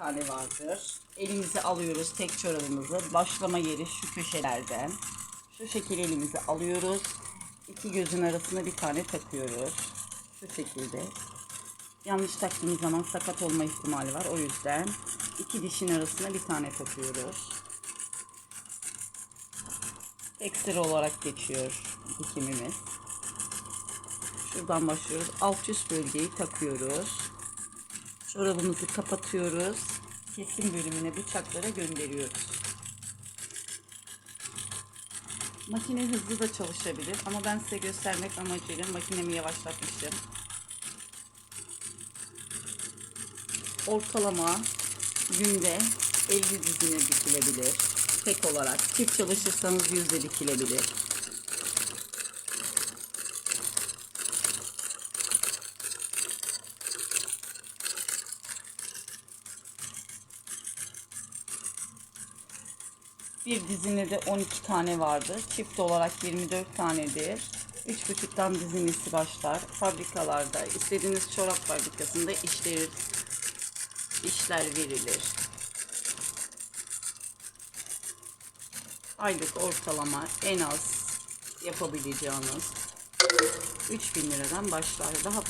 tane vardır. Elimize alıyoruz tek çorabımızı. Başlama yeri şu köşelerden. Şu şekilde elimize alıyoruz. İki gözün arasına bir tane takıyoruz. Şu şekilde. Yanlış taktığımız zaman sakat olma ihtimali var. O yüzden iki dişin arasına bir tane takıyoruz. Tek sıra olarak geçiyor dikimimiz. Şuradan başlıyoruz. Alt üst bölgeyi takıyoruz. Çorabımızı kapatıyoruz. Kesim bölümüne bıçaklara gönderiyoruz. Makine hızlı da çalışabilir ama ben size göstermek amacıyla makinemi yavaşlatmıştım. Ortalama günde 50 dizine dikilebilir. Tek olarak. Çift çalışırsanız yüzde dikilebilir. Bir dizine de 12 tane vardı. Çift olarak 24 tanedir. 3,5'tan dizilmesi başlar. Fabrikalarda istediğiniz çorap fabrikasında işler, işler verilir. Aylık ortalama en az yapabileceğiniz 3000 liradan başlar. Daha fazla